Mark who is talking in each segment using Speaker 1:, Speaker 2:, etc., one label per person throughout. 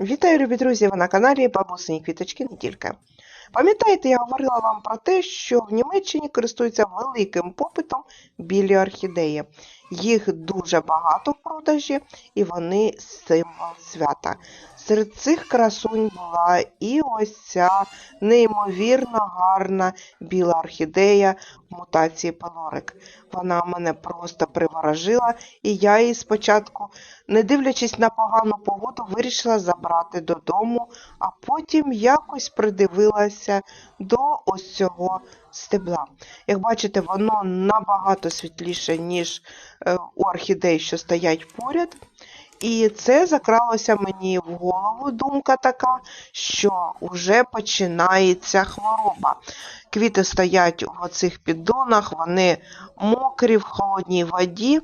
Speaker 1: Вітаю, любі друзі! Ви на каналі Бабусині Квіточки не тільки. Пам'ятаєте, я говорила вам про те, що в Німеччині користуються великим попитом білі орхідеї. Їх дуже багато в продажі, і вони символ свята. Серед цих красунь була і ось ця неймовірно гарна біла орхідея мутації пелорик. Вона мене просто приворожила, і я її спочатку не дивлячись на погану погоду, вирішила забрати додому, а потім якось придивилася до ось цього стебла. Як бачите, воно набагато світліше, ніж е, у орхідей, що стоять поряд. І це закралося мені в голову думка така, що вже починається хвороба. Квіти стоять у оцих піддонах, вони мокрі в холодній воді,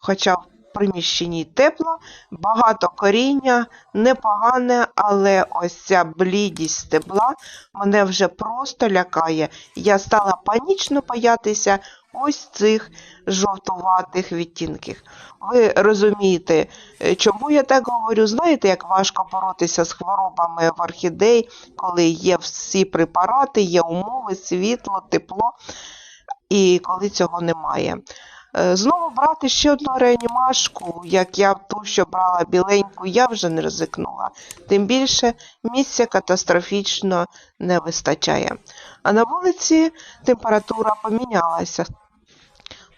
Speaker 1: хоча в приміщенні тепло, багато коріння, непогане, але ось ця блідість стебла мене вже просто лякає. Я стала панічно боятися ось цих жовтуватих відтінків. Ви розумієте, е, чому я так говорю? Знаєте, як важко боротися з хворобами в орхідей, коли є всі препарати, є умови, світло, тепло, і коли цього немає. Е, Знову брати ще одну реанімашку, як я ту, що брала біленьку, я вже не ризикнула. Тим більше місця катастрофічно не вистачає. А на вулиці температура помінялася.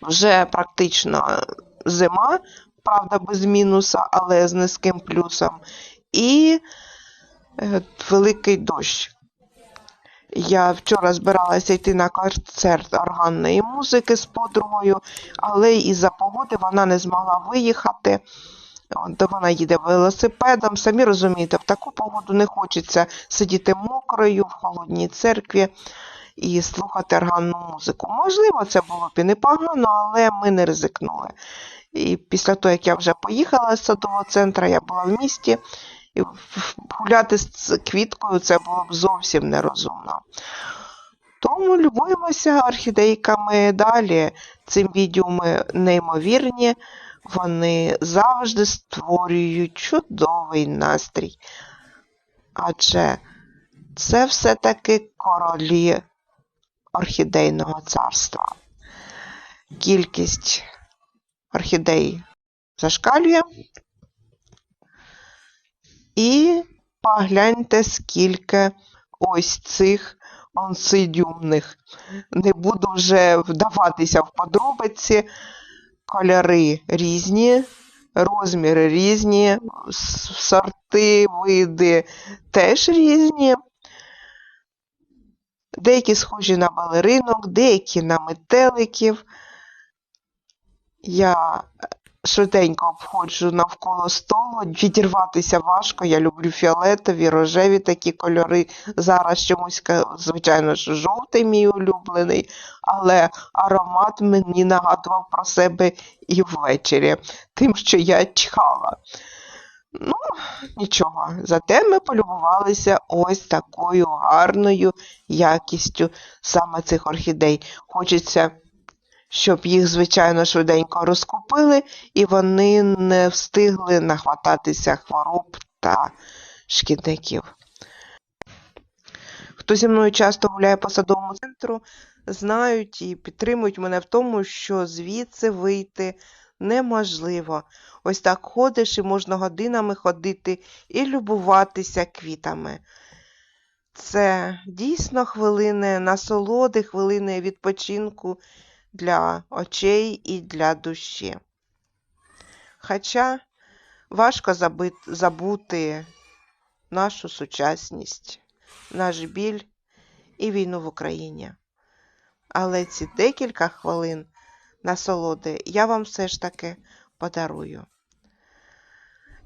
Speaker 1: Вже практично зима, правда, без мінуса, але з низьким плюсом. І е, великий дощ. Я вчора збиралася йти на концерт органної музики з подругою, але із-за погоди вона не змогла виїхати. От вона їде велосипедом. Самі розумієте, в таку погоду не хочеться сидіти мокрою в холодній церкві і слухати органну музику. Можливо, це було б і непогано, але ми не ризикнули. І після того, як я вже поїхала з садового центру, я була в місті. І гуляти з квіткою це було б зовсім нерозумно. Тому любуємося орхідейками далі. Цим відеоми неймовірні, вони завжди створюють чудовий настрій. Адже це все-таки королі орхідейного царства. Кількість орхідей зашкалює. І погляньте, скільки ось цих онсидіумних. Не буду вже вдаватися в подробиці. Кольори різні, розміри різні, сорти, види теж різні. Деякі схожі на балеринок, деякі на метеликів. Я швиденько обходжу навколо столу, відірватися важко. Я люблю фіолетові, рожеві такі кольори. Зараз чомусь, звичайно ж, жовтий мій улюблений, але аромат мені нагадував про себе і ввечері, тим, що я чхала. Ну, нічого, зате ми полюбувалися ось такою гарною якістю саме цих орхідей. Хочеться щоб їх, звичайно, швиденько розкупили, і вони не встигли нахвататися хвороб та шкідників. Хто зі мною часто гуляє по садовому центру, знають і підтримують мене в тому, що звідси вийти неможливо. Ось так ходиш і можна годинами ходити і любуватися квітами. Це дійсно хвилини насолоди, хвилини відпочинку для очей і для душі. Хоча важко забути нашу сучасність, наш біль і війну в Україні. Але ці декілька хвилин насолоди я вам все ж таки подарую.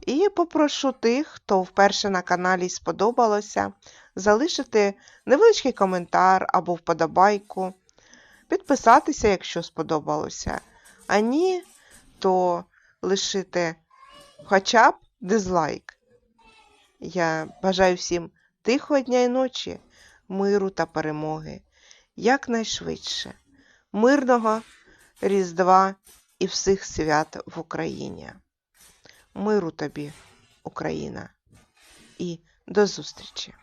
Speaker 1: І попрошу тих, хто вперше на каналі сподобалося, залишити невеличкий коментар або вподобайку підписатися, якщо сподобалося. А ні, то лишити хоча б дизлайк. Я бажаю всім тихого дня і ночі, миру та перемоги, якнайшвидше, мирного Різдва і всіх свят в Україні. Миру тобі, Україна! і до зустрічі!